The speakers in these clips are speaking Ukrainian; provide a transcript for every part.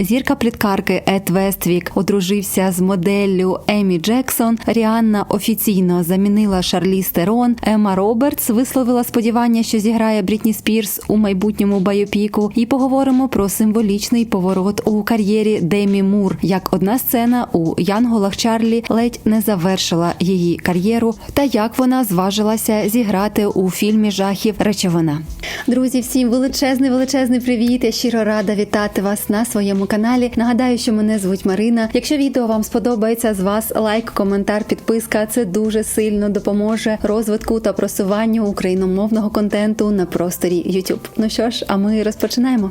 Зірка пліткарки Ед Вествік одружився з моделлю Емі Джексон. Ріанна офіційно замінила Шарлі Стерон. Ема Робертс висловила сподівання, що зіграє Брітні Спірс у майбутньому байопіку. І поговоримо про символічний поворот у кар'єрі Демі Мур. Як одна сцена у Янголах Чарлі ледь не завершила її кар'єру, та як вона зважилася зіграти у фільмі жахів Речовина. Друзі, всім величезний величезний привіт! Я щиро рада вітати вас на своєму каналі. Нагадаю, що мене звуть Марина. Якщо відео вам сподобається, з вас лайк, коментар, підписка. Це дуже сильно допоможе розвитку та просуванню україномовного контенту на просторі YouTube. Ну що ж, а ми розпочинаємо.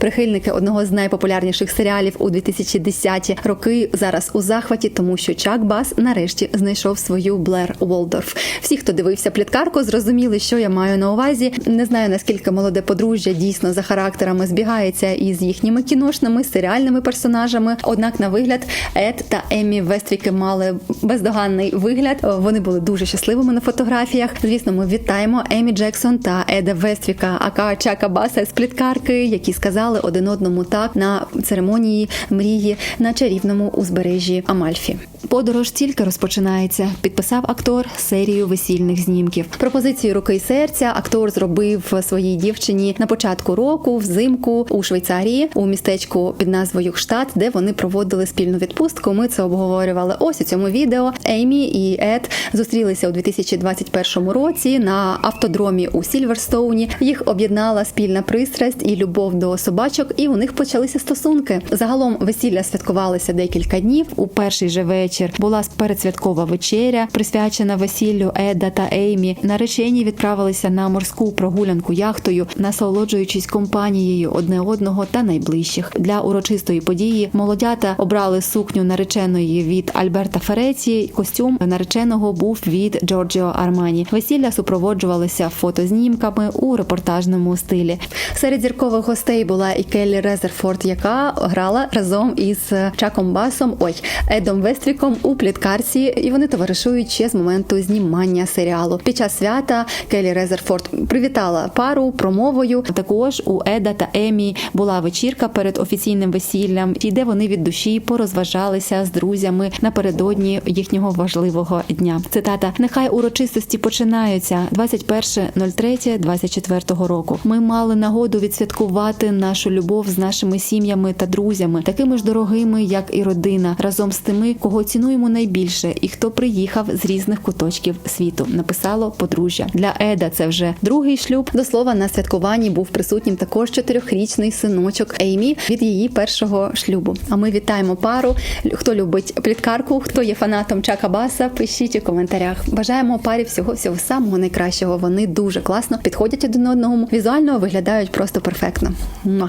Прихильники одного з найпопулярніших серіалів у 2010-ті роки зараз у захваті, тому що Чак Бас нарешті знайшов свою Блер Волдорф. Всі, хто дивився пліткарку, зрозуміли, що я маю на увазі. Не знаю наскільки молоде подружжя дійсно за характерами збігається із їхніми кіношними серіальними персонажами. Однак, на вигляд, Ед та Емі Вествіки мали бездоганний вигляд. Вони були дуже щасливими на фотографіях. Звісно, ми вітаємо Емі Джексон та Еда Вествіка, ака Чака Баса з пліткарки, які сказали один одному так на церемонії мрії на чарівному узбережжі Амальфі. Подорож тільки розпочинається. Підписав актор серію весільних знімків. Пропозицію руки й серця актор зробив своїй дівчині на початку року, взимку у Швейцарії, у містечку під назвою Штат, де вони проводили спільну відпустку. Ми це обговорювали. Ось у цьому відео. Еймі і Ед зустрілися у 2021 році на автодромі у Сільверстоуні. Їх об'єднала спільна пристрасть і любов до собачок, і у них почалися стосунки. Загалом весілля святкувалося декілька днів. У перший же вечір була передсвяткова вечеря, присвячена весіллю Еда та Еймі. Наречені відправилися на морську прогулянку яхтою, насолоджуючись компанією одне одного та найближчих. Для урочистої події молодята обрали сукню нареченої від Альберта Фереці. Костюм нареченого був від Джорджіо Армані. Весілля супроводжувалося фотознімками у репортажному стилі. Серед зіркових гостей була і Келлі Резерфорд, яка грала разом із Чаком Басом. Ой, Едом Вествіком у пліткарці, і вони товаришують ще з моменту знімання серіалу. Під час свята Келлі Резерфорд привітала пару промовою. Також у Еда та Емі була вечірка перед офіційним весіллям, і де вони від душі порозважалися з друзями напередодні їхнього важливого дня. Цитата: нехай урочистості починаються 21.03.24 року. Ми мали нагоду відсвяткувати нашу любов з нашими сім'ями та друзями, такими ж дорогими, як і родина, разом з тими, кого цінуємо найбільше, і хто приїхав з різних куточків світу. Написало подружжя для Еда. Це вже другий шлюб. До слова на святкуванні був присутнім також чотирьохрічний синочок Еймі від її першого шлюбу. А ми вітаємо пару. Хто любить пліткарку, хто є фанатом Чака Баса, пишіть у коментарях. Бажаємо парі всього всього самого найкращого. Вони дуже класно підходять один одному. Візуально виглядають просто перфектно. Муа.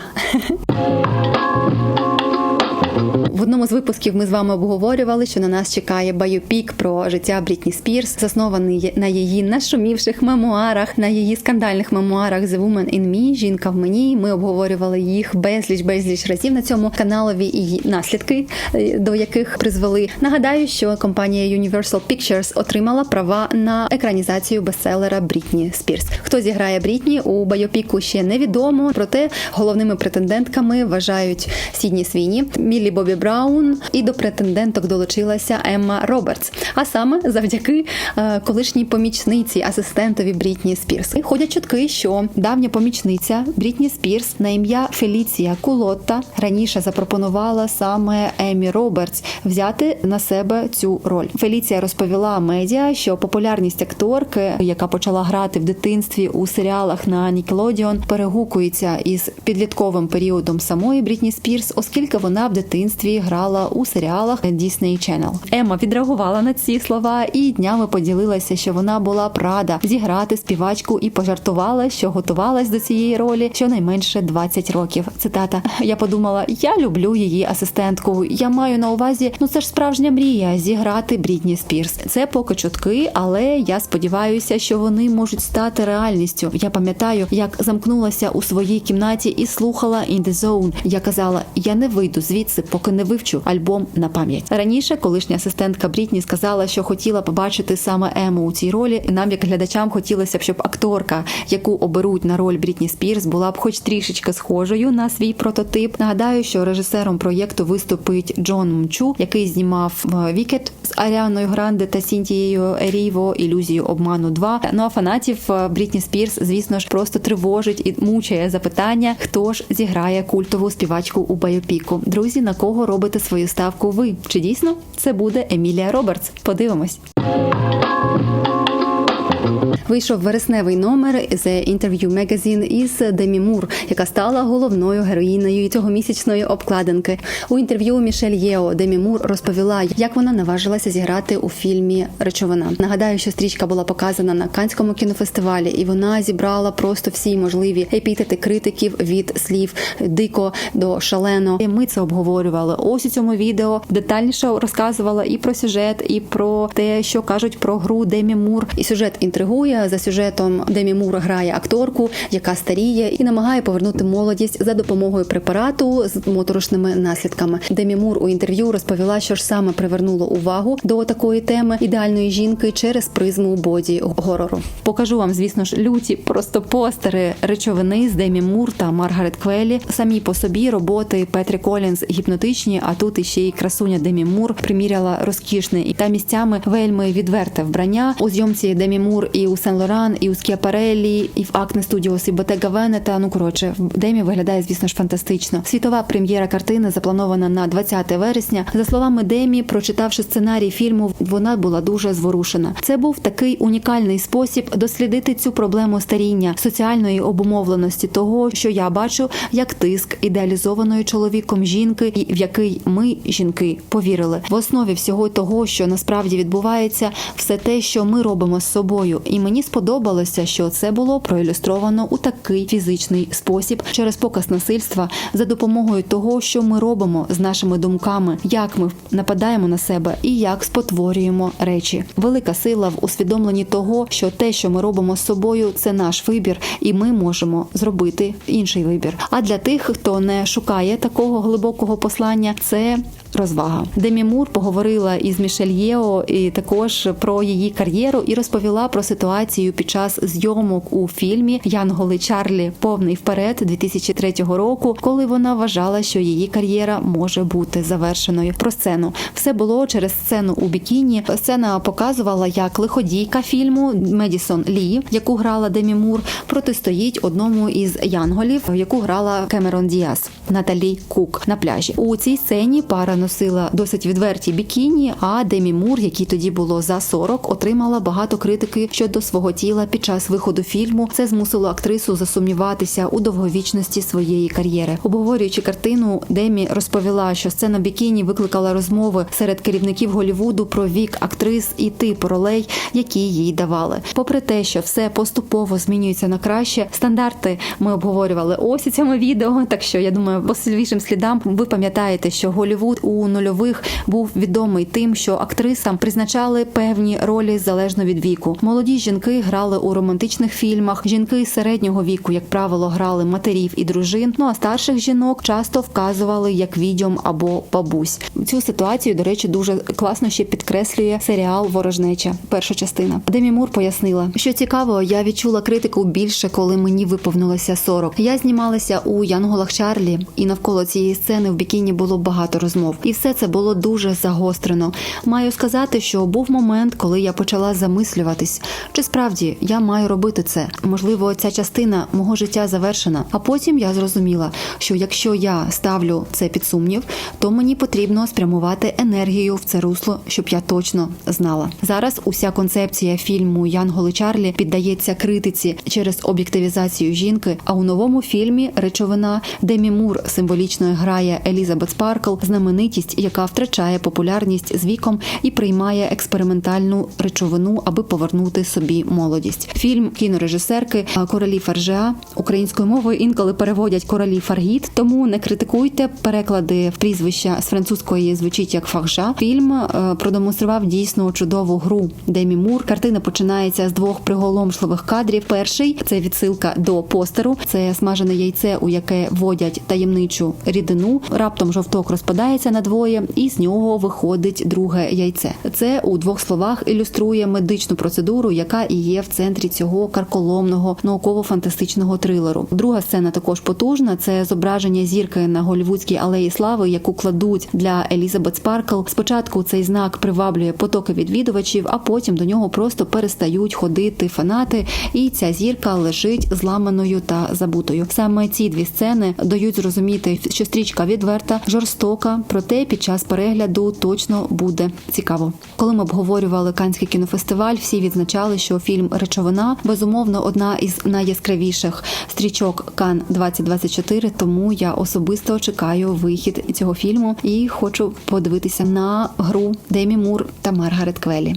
В одному з випусків ми з вами обговорювали, що на нас чекає байопік про життя Брітні Спірс, заснований на її нашумівших мемуарах, на її скандальних мемуарах The Woman in Me, Жінка в мені. Ми обговорювали їх безліч безліч разів на цьому каналові і наслідки, е, до яких призвели. Нагадаю, що компанія Universal Pictures отримала права на екранізацію бестселера Брітні Спірс. Хто зіграє Брітні у байопіку ще невідомо. Проте головними претендентками вважають Сідні Свіні, Міллі Бобі Браун, і до претенденток долучилася Емма Робертс. А саме завдяки е, колишній помічниці асистентові Брітні Спірс. Ходять чутки, що давня помічниця Брітні Спірс на ім'я Феліція Кулотта раніше запропонувала саме Еммі Робертс взяти на себе цю роль. Феліція розповіла медіа, що популярність акторки, яка почала грати в дитинстві у серіалах на Nickelodeon, перегукується із підлітковим періодом самої Брітні Спірс, оскільки вона в дитинстві грала у серіалах Disney Channel. Ема відреагувала на ці слова і днями поділилася, що вона була б рада зіграти співачку і пожартувала, що готувалась до цієї ролі щонайменше 20 років. Цитата: Я подумала, я люблю її асистентку. Я маю на увазі, ну це ж справжня мрія зіграти Брітні Спірс. Це поки чутки, але я сподіваюся, що вони можуть стати реальністю. Я пам'ятаю, як замкнулася у своїй кімнаті і слухала «In the Zone». Я казала, я не вийду звідси, поки не вивчу альбом на пам'ять. Раніше колишня асистентка Брітні сказала, що хотіла побачити саме Ему у цій ролі. І нам, як глядачам, хотілося б, щоб акторка, яку оберуть на роль Брітні Спірс, була б хоч трішечки схожою на свій прототип. Нагадаю, що режисером проєкту виступить Джон Мчу, який знімав е, Вікет з Аріаною Гранде та Сінтією Еріво, ілюзію обману 2. Ну а фанатів е, Брітні Спірс, звісно ж, просто тривожить і мучає запитання, хто ж зіграє культову співачку у байопіку. Друзі, на кого робите свою ставку ви? Чи дійсно це буде Емілія Робертс? Подивимось. Вийшов вересневий номер The Interview Magazine із Демі Мур, яка стала головною героїнею цього місячної обкладинки. У інтерв'ю Мішель Єо Демі Мур розповіла, як вона наважилася зіграти у фільмі Речовина. Нагадаю, що стрічка була показана на Канському кінофестивалі, і вона зібрала просто всі можливі епітети критиків від слів дико до шалено. І Ми це обговорювали. Ось у цьому відео детальніше розказувала і про сюжет, і про те, що кажуть про гру Демі Мур. І сюжет інтригує. За сюжетом Демі Мур грає акторку, яка старіє і намагає повернути молодість за допомогою препарату з моторошними наслідками. Демі Мур у інтерв'ю розповіла, що ж саме привернуло увагу до такої теми ідеальної жінки через призму боді горору. Покажу вам, звісно ж, люті просто постери речовини з Демі Мур та Маргарет Квелі. Самі по собі роботи Петрі Колінз гіпнотичні, а тут іще й красуня Демі Мур приміряла розкішне і та місцями вельми відверте вбрання у зйомці Демі Мур і у Сен Лоран, і у Скіапареллі, і в Акне Студіос, і Ботега Венета. Ну коротше, в Демі виглядає, звісно ж, фантастично. Світова прем'єра картини запланована на 20 вересня. За словами Демі, прочитавши сценарій фільму, вона була дуже зворушена. Це був такий унікальний спосіб дослідити цю проблему старіння, соціальної обумовленості того, що я бачу, як тиск ідеалізованої чоловіком жінки, і в який ми, жінки, повірили. В основі всього того, що насправді відбувається, все те, що ми робимо з собою, і мені сподобалося, що це було проілюстровано у такий фізичний спосіб через показ насильства за допомогою того, що ми робимо з нашими думками, як ми нападаємо на себе і як спотворюємо речі. Велика сила в усвідомленні того, що те, що ми робимо з собою, це наш вибір, і ми можемо зробити інший вибір. А для тих, хто не шукає такого глибокого послання, це розвага. Демі Мур поговорила із Мішель Єо і також про її кар'єру і розповіла про ситуацію під час зйомок у фільмі Янголи Чарлі повний вперед 2003 року, коли вона вважала, що її кар'єра може бути завершеною. Про сцену все було через сцену у бікіні. Сцена показувала, як лиходійка фільму Медісон Лі, яку грала Демі Мур, протистоїть одному із янголів, яку грала Кемерон Діас Наталі Кук на пляжі. У цій сцені пара носила досить відверті бікіні. А Демі Мур, якій тоді було за 40, отримала багато критики щодо свого тіла під час виходу фільму. Це змусило актрису засумніватися у довговічності своєї кар'єри. Обговорюючи картину, Демі розповіла, що сцена бікіні викликала розмови серед керівників Голівуду про вік актрис і тип ролей, які їй давали. Попри те, що все поступово змінюється на краще, стандарти ми обговорювали ось у цьому відео. Так що я думаю, по слідам ви пам'ятаєте, що Голівуд у нульових був відомий тим, що актрисам призначали певні ролі залежно від віку. Молоді жінки грали у романтичних фільмах. Жінки середнього віку, як правило, грали матерів і дружин. Ну а старших жінок часто вказували як відьом або бабусь. Цю ситуацію, до речі, дуже класно ще підкреслює серіал Ворожнеча. Перша частина. Демі Мур пояснила, що цікаво, я відчула критику більше, коли мені виповнилося 40. Я знімалася у Янголах Чарлі, і навколо цієї сцени в бікіні було багато розмов. І все це було дуже загострено. Маю сказати, що був момент, коли я почала замислюватись, чи справді я маю робити це. Можливо, ця частина мого життя завершена. А потім я зрозуміла, що якщо я ставлю це під сумнів, то мені потрібно спрямувати енергію в це русло, щоб я точно знала. Зараз уся концепція фільму Янголи Чарлі піддається критиці через об'єктивізацію жінки. А у новому фільмі речовина Демі Мур символічно грає Елізабет Спаркл, знаменитість, яка втрачає популярність з віком і приймає експериментальну речовину, аби повернути собі молодість. Фільм кінорежисерки Королі Фаржеа українською мовою інколи переводять королі Фаргіт, тому не критикуйте переклади в прізвища з французької звучить як фаржа. Фільм е, продемонстрував дійсно чудову гру Демі Мур. Картина починається з двох приголомшливих кадрів. Перший це відсилка до постеру. Це смажене яйце, у яке вводять таємничу рідину. Раптом жовток розпадається на надвоє, і з нього виходить друге яйце. Це у двох словах ілюструє медичну процедуру, яка і є в центрі цього карколомного науково-фантастичного трилеру. Друга сцена також потужна. Це зображення зірки на голівудській алеї слави, яку кладуть для Елізабет Спаркл. Спочатку цей знак приваблює потоки відвідувачів, а потім до нього просто перестають ходити фанати, і ця зірка лежить зламаною та забутою. Саме ці дві сцени дають зрозуміти, що стрічка відверта, жорстока, проте під час перегляду точно буде цікаво. Коли ми обговорювали Канський кінофестиваль, всі відзначали, що фільм Речовина безумовно одна із найяскравіших стрічок Кан 2024 Тому я особисто чекаю вихід цього фільму і хочу подивитися на гру Демі Мур та Маргарет Квелі.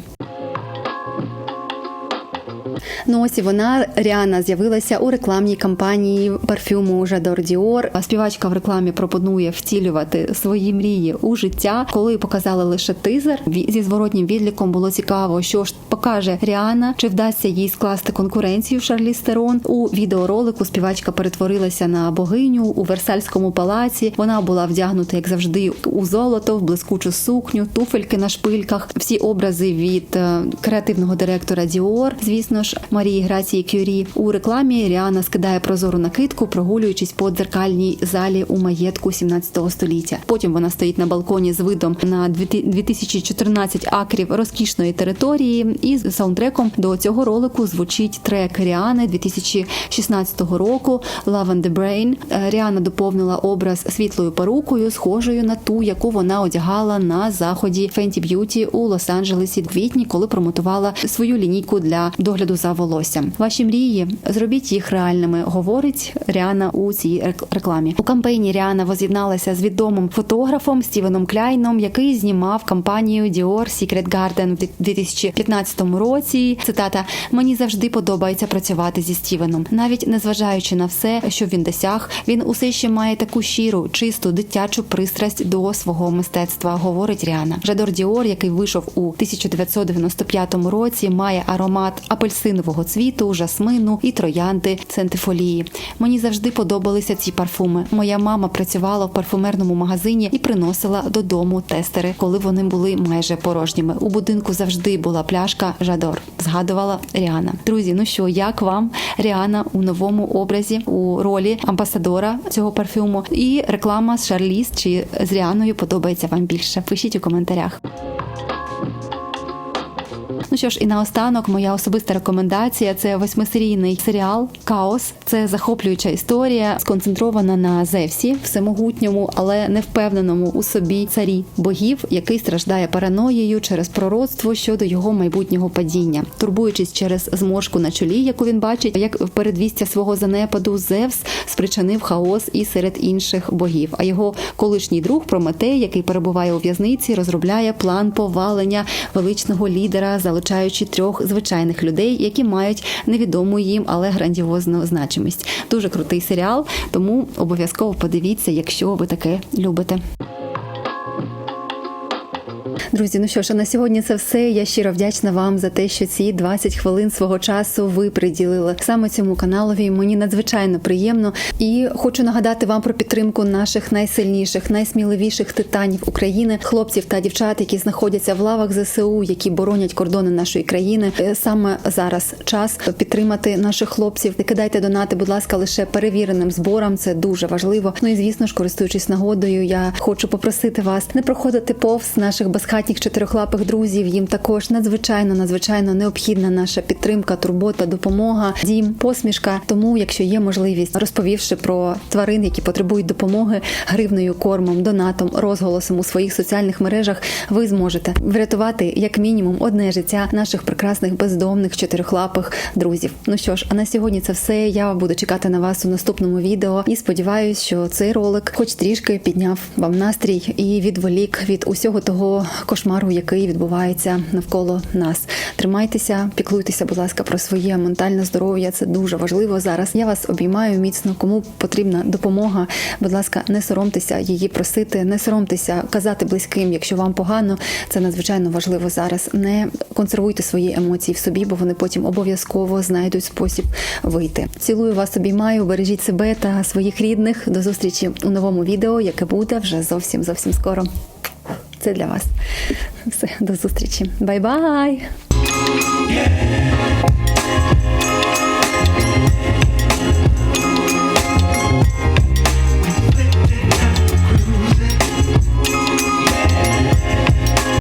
Ну ось і вона Ріана з'явилася у рекламній кампанії парфюму Жадор Діор. Співачка в рекламі пропонує втілювати свої мрії у життя. Коли показали лише тизер, зі зворотнім відліком було цікаво, що ж покаже Ріана, чи вдасться їй скласти конкуренцію Шарлі Стерон. У відеоролику співачка перетворилася на богиню у Версальському палаці. Вона була вдягнута, як завжди, у золото, в блискучу сукню, туфельки на шпильках. Всі образи від е, креативного директора Діор, звісно ж, Марії Грації Кюрі. У рекламі Ріана скидає прозору накидку, прогулюючись по дзеркальній залі у маєтку 17 століття. Потім вона стоїть на балконі з видом на 2014 акрів розкішної території. І з саундтреком до цього ролику звучить трек Ріани 2016 року «Love and the Brain». Ріана доповнила образ світлою перукою, схожою на ту, яку вона одягала на заході Fenty Beauty у Лос-Анджелесі в квітні, коли промотувала свою лінійку для догляду за волоссям. Ваші мрії зробіть їх реальними, говорить Ріана у цій рек- рекламі. У кампанії Ріана воз'єдналася з відомим фотографом Стівеном Кляйном, який знімав кампанію Dior Secret Garden в 2015 році. Цитата: мені завжди подобається працювати зі Стівеном, навіть незважаючи на все, що він досяг, він усе ще має таку щиру, чисту дитячу пристрасть до свого мистецтва, говорить Ріана. Жадор Діор, який вийшов у 1995 році, має аромат апельсинового цвіту, жасмину і троянди центифолії. Мені завжди подобалися ці парфуми. Моя мама працювала в парфумерному магазині і приносила додому тестери, коли вони були майже порожніми. У будинку завжди була пляшка Жадор. Згадувала Ріана. Друзі, ну що, як вам Ріана у новому образі у ролі амбасадора цього парфюму? І реклама з Шарліз чи з Ріаною подобається вам більше? Пишіть у коментарях. Ну що ж, і наостанок, моя особиста рекомендація це восьмисерійний серіал Каос. Це захоплююча історія, сконцентрована на Зевсі, всемогутньому, але не впевненому у собі царі богів, який страждає параноєю через пророцтво щодо його майбутнього падіння, турбуючись через зморшку на чолі, яку він бачить, як в передвістя свого занепаду Зевс спричинив хаос і серед інших богів. А його колишній друг Прометей, який перебуває у в'язниці, розробляє план повалення величного лідера, залучаючи трьох звичайних людей, які мають невідому їм, але грандіозну значимість. Дуже крутий серіал, тому обов'язково подивіться, якщо ви таке любите. Друзі, ну що ж, а на сьогодні це все. Я щиро вдячна вам за те, що ці 20 хвилин свого часу ви приділили саме цьому каналові. Мені надзвичайно приємно і хочу нагадати вам про підтримку наших найсильніших, найсміливіших титанів України, хлопців та дівчат, які знаходяться в лавах ЗСУ, які боронять кордони нашої країни. Е, Саме зараз час підтримати наших хлопців. Не кидайте донати, будь ласка, лише перевіреним зборам. Це дуже важливо. Ну і звісно ж, користуючись нагодою, я хочу попросити вас не проходити повз наших безхатніх чотирьохлапих друзів. Їм також надзвичайно, надзвичайно необхідна наша підтримка, турбота, допомога, дім, посмішка. Тому, якщо є можливість, розповівши про тварин, які потребують допомоги гривною, кормом, донатом, розголосом у своїх соціальних мережах, ви зможете врятувати як мінімум одне життя наших прекрасних бездомних чотирьохлапих друзів. Ну що ж, а на сьогодні це все. Я буду чекати на вас у наступному відео і сподіваюсь, що цей ролик, хоч трішки, підняв вам настрій і відволік від усього того кошмару, який відбувається навколо нас. Тримайтеся, піклуйтеся, будь ласка, про своє ментальне здоров'я. Це дуже важливо зараз. Я вас обіймаю міцно. Кому потрібна допомога, будь ласка, не соромтеся її просити, не соромтеся казати близьким, якщо вам погано. Це надзвичайно важливо зараз. Не консервуйте свої емоції в собі, бо вони потім обов'язково знайдуть спосіб вийти. Цілую вас, обіймаю, бережіть себе та своїх рідних. До зустрічі у новому відео, яке буде вже зовсім зовсім скоро. Це для вас. Все, до зустрічі. Бай-бай!